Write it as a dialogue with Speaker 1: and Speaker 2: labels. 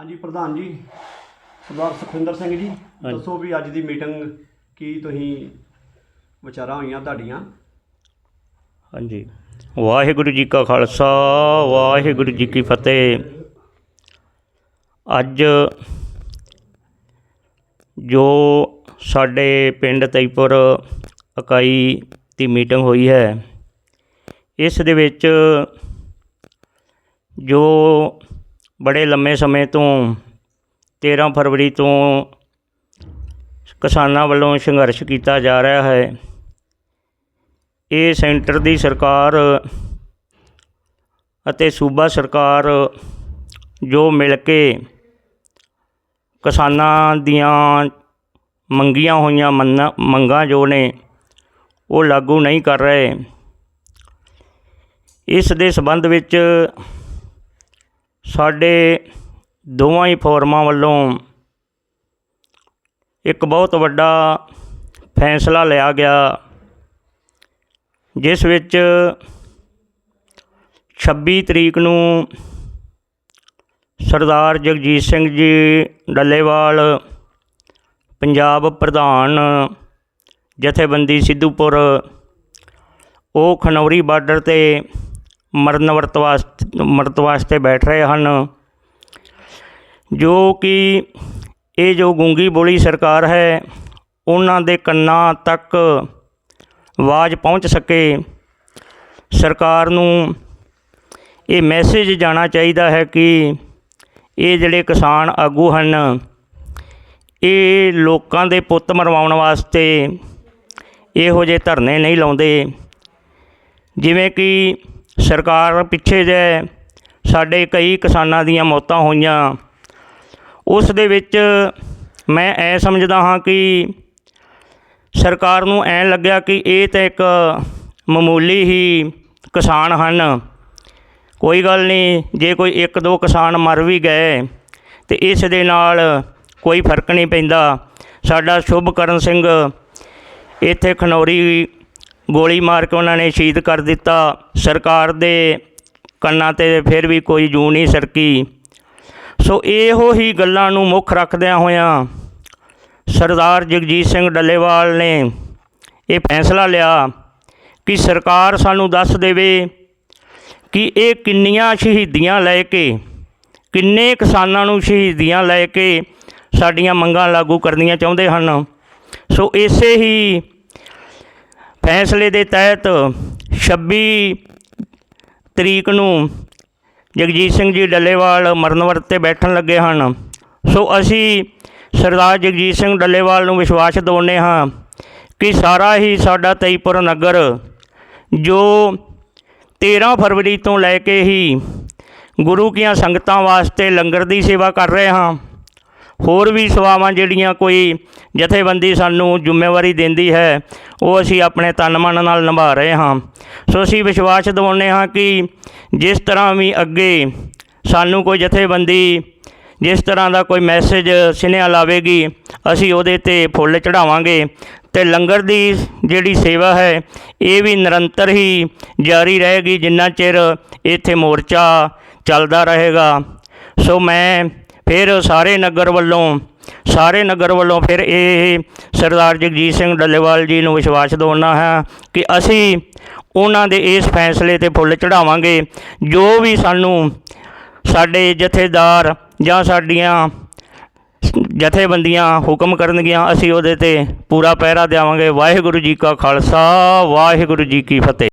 Speaker 1: ਹਾਂਜੀ ਪ੍ਰਧਾਨ ਜੀ। ਸਰਦਾਰ ਸੁਖਵਿੰਦਰ ਸਿੰਘ ਜੀ ਦੱਸੋ ਵੀ ਅੱਜ ਦੀ ਮੀਟਿੰਗ ਕੀ ਤੁਸੀਂ ਵਿਚਾਰਾਂ ਹੋਈਆਂ ਤੁਹਾਡੀਆਂ?
Speaker 2: ਹਾਂਜੀ। ਵਾਹਿਗੁਰੂ ਜੀ ਕਾ ਖਾਲਸਾ ਵਾਹਿਗੁਰੂ ਜੀ ਕੀ ਫਤਿਹ। ਅੱਜ ਜੋ ਸਾਡੇ ਪਿੰਡ ਤਈਪੁਰ ਇਕਾਈ ਦੀ ਮੀਟਿੰਗ ਹੋਈ ਹੈ ਇਸ ਦੇ ਵਿੱਚ ਜੋ ਬੜੇ ਲੰਮੇ ਸਮੇਂ ਤੋਂ 13 ਫਰਵਰੀ ਤੋਂ ਕਿਸਾਨਾਂ ਵੱਲੋਂ ਸੰਘਰਸ਼ ਕੀਤਾ ਜਾ ਰਿਹਾ ਹੈ। ਇਹ ਸੈਂਟਰ ਦੀ ਸਰਕਾਰ ਅਤੇ ਸੂਬਾ ਸਰਕਾਰ ਜੋ ਮਿਲ ਕੇ ਕਿਸਾਨਾਂ ਦੀਆਂ ਮੰਗੀਆਂ ਹੋਈਆਂ ਮੰਨਾਂ, ਮੰਗਾਂ ਜੋ ਨੇ, ਉਹ ਲਾਗੂ ਨਹੀਂ ਕਰ ਰਹੇ। ਇਸ ਦੇ ਸਬੰਧ ਵਿੱਚ ਸਾਡੇ ਦੋਵਾਂ ਹੀ ਫੋਰਮਾਂ ਵੱਲੋਂ ਇੱਕ ਬਹੁਤ ਵੱਡਾ ਫੈਸਲਾ ਲਿਆ ਗਿਆ, ਜਿਸ ਵਿੱਚ 26 ਤਰੀਕ ਨੂੰ ਸਰਦਾਰ ਜਗਜੀਤ ਸਿੰਘ ਜੀ ਡੱਲੇਵਾਲ, ਪੰਜਾਬ ਪ੍ਰਧਾਨ ਜਥੇਬੰਦੀ ਸਿੱਧੂਪੁਰ, ਉਹ ਖਨੌਰੀ ਬਾਰਡਰ ਤੇ ਮਰਨ ਵਰਤ ਵਾਸਤੇ, ਮਰਤ ਵਾਸਤੇ ਬੈਠ ਰਹੇ ਹਨ। ਜੋ ਕਿ ਇਹ ਜੋ ਗੂੰਗੀ ਬੋਲੀ ਸਰਕਾਰ ਹੈ, ਉਹਨਾਂ ਦੇ ਕੰਨਾਂ ਤੱਕ ਆਵਾਜ਼ ਪਹੁੰਚ ਸਕੇ। ਸਰਕਾਰ ਨੂੰ ਇਹ ਮੈਸੇਜ ਜਾਣਾ ਚਾਹੀਦਾ ਹੈ ਕਿ ਇਹ ਜਿਹੜੇ ਕਿਸਾਨ ਆਗੂ ਹਨ, ਇਹ ਲੋਕਾਂ ਦੇ ਪੁੱਤ ਮਰਵਾਉਣ ਵਾਸਤੇ ਇਹੋ ਜਿਹੇ ਧਰਨੇ ਨਹੀਂ ਲਾਉਂਦੇ। ਜਿਵੇਂ ਕਿ ਸਰਕਾਰ ਪਿੱਛੇ ਜੇ ਸਾਡੇ ਕਈ ਕਿਸਾਨਾਂ ਦੀਆਂ ਮੌਤਾਂ ਹੋਈਆਂ, ਉਸ ਦੇ ਵਿੱਚ ਮੈਂ ਐ ਸਮਝਦਾ ਹਾਂ ਕਿ ਸਰਕਾਰ ਨੂੰ ਐਂ ਲੱਗਿਆ ਕਿ ਇਹ ਤਾਂ ਇੱਕ ਮਾਮੂਲੀ ਹੀ ਕਿਸਾਨ ਹਨ। ਕੋਈ ਗੱਲ ਨਹੀਂ, ਜੇ ਕੋਈ ਇੱਕ ਦੋ ਕਿਸਾਨ ਮਰ ਵੀ ਗਏ ਤੇ ਇਸ ਦੇ ਨਾਲ ਕੋਈ ਫ਼ਰਕ ਨਹੀਂ ਪੈਂਦਾ। ਸਾਡਾ ਸ਼ੁਭਕਰਨ ਸਿੰਘ ਇੱਥੇ ਖਨੌਰੀ ਗੋਲੀ ਮਾਰ ਕੇ ਉਹਨਾਂ ਨੇ ਸ਼ਹੀਦ ਕਰ ਦਿੱਤਾ। ਸਰਕਾਰ ਦੇ ਕੰਨਾਂ ਤੇ ਫਿਰ ਵੀ ਕੋਈ ਜੂ ਨਹੀਂ ਸਰਕੀ। ਸੋ ਇਹੋ ਹੀ ਗੱਲਾਂ ਨੂੰ ਮੁੱਖ ਰੱਖਦਿਆਂ ਹੋਇਆਂ ਸਰਦਾਰ ਜਗਜੀਤ ਸਿੰਘ ਡੱਲੇਵਾਲ ਨੇ ਇਹ ਫੈਸਲਾ ਲਿਆ ਕਿ ਸਰਕਾਰ ਸਾਨੂੰ ਦੱਸ ਦੇਵੇ ਕਿ ਇਹ ਕਿੰਨੀਆਂ ਸ਼ਹੀਦੀਆਂ ਲੈ ਕੇ, ਕਿੰਨੇ ਕਿਸਾਨਾਂ ਨੂੰ ਸ਼ਹੀਦੀਆਂ ਲੈ ਕੇ ਸਾਡੀਆਂ ਮੰਗਾਂ ਲਾਗੂ ਕਰਨੀਆਂ ਚਾਹੁੰਦੇ ਹਨ। ਸੋ ਇਸੇ ਹੀ ਫੈਸਲੇ ਦੇ ਤਹਿਤ 26 ਤਰੀਕ ਨੂੰ ਜਗਜੀਤ ਸਿੰਘ ਜੀ ਡੱਲੇਵਾਲ ਮਰਨ ਵਰਤ ਤੇ ਬੈਠਣ ਲੱਗੇ ਹਨ। ਸੋ ਅਸੀਂ ਸਰਦਾਰ ਜਗਜੀਤ ਸਿੰਘ ਡੱਲੇਵਾਲ ਨੂੰ ਵਿਸ਼ਵਾਸ ਦਿਵਾਉਂਦੇ ਹਾਂ ਕਿ ਸਾਰਾ ਹੀ ਸਾਡਾ ਤਈਪੁਰ ਨਗਰ ਜੋ 13 ਫਰਵਰੀ ਤੋਂ ਲੈ ਕੇ ਹੀ ਗੁਰੂ ਕੀਆਂ ਸੰਗਤਾਂ ਵਾਸਤੇ ਲੰਗਰ ਦੀ ਸੇਵਾ ਕਰ ਰਹੇ ਹਾਂ। ਹੋਰ ਵੀ ਸੇਵਾਵਾਂ ਜਿਹੜੀਆਂ ਕੋਈ ਜਥੇਬੰਦੀ ਸਾਨੂੰ ਜ਼ਿੰਮੇਵਾਰੀ ਦਿੰਦੀ ਹੈ, ਉਹ ਅਸੀਂ ਆਪਣੇ ਤਨ ਮਨ ਨਾਲ ਨਿਭਾ ਰਹੇ ਹਾਂ। ਸੋ ਅਸੀਂ ਵਿਸ਼ਵਾਸ ਦਿਵਾਉਂਦੇ ਹਾਂ ਕਿ ਜਿਸ ਤਰ੍ਹਾਂ ਵੀ ਅੱਗੇ ਸਾਨੂੰ ਕੋਈ ਜਥੇਬੰਦੀ, ਜਿਸ ਤਰ੍ਹਾਂ ਦਾ ਕੋਈ ਮੈਸੇਜ ਸੁਨੇਹਾ ਲਾਵੇਗੀ, ਅਸੀਂ ਉਹਦੇ ਤੇ ਫੁੱਲ ਚੜਾਵਾਂਗੇ ਤੇ ਲੰਗਰ ਦੀ ਜਿਹੜੀ ਸੇਵਾ ਹੈ, ਇਹ ਵੀ ਨਿਰੰਤਰ ਹੀ ਜਾਰੀ ਰਹੇਗੀ ਜਿੰਨਾ ਚਿਰ ਇੱਥੇ ਮੋਰਚਾ ਚੱਲਦਾ ਰਹੇਗਾ। ਸੋ ਮੈਂ ਫਿਰ ਸਾਰੇ ਨਗਰ ਵੱਲੋਂ, ਸਾਰੇ ਨਗਰ ਵੱਲੋਂ ਫਿਰ ਇਹ ਸਰਦਾਰ ਜਗਜੀਤ ਸਿੰਘ ਡੱਲੇਵਾਲ ਜੀ ਨੂੰ ਵਿਸ਼ਵਾਸ ਦਿਵਾਉਣਾ ਹੈ ਕਿ ਅਸੀਂ ਉਹਨਾਂ ਦੇ ਇਸ ਫੈਸਲੇ ਤੇ ਫੁੱਲ ਚੜਾਵਾਂਗੇ ਜੋ ਵੀ ਸਾਨੂੰ ਸਾਡੇ ਜਥੇਦਾਰ ਜਾਂ ਸਾਡੀਆਂ ਜਥੇਬੰਦੀਆਂ ਹੁਕਮ ਕਰਨਗੀਆਂ, ਅਸੀਂ ਉਹਦੇ ਤੇ ਪੂਰਾ ਪਹਿਰਾ ਦੇਵਾਂਗੇ ਵਾਹਿਗੁਰੂ ਜੀ ਕਾ ਖਾਲਸਾ, ਵਾਹਿਗੁਰੂ ਜੀ ਕੀ ਫਤਿਹ।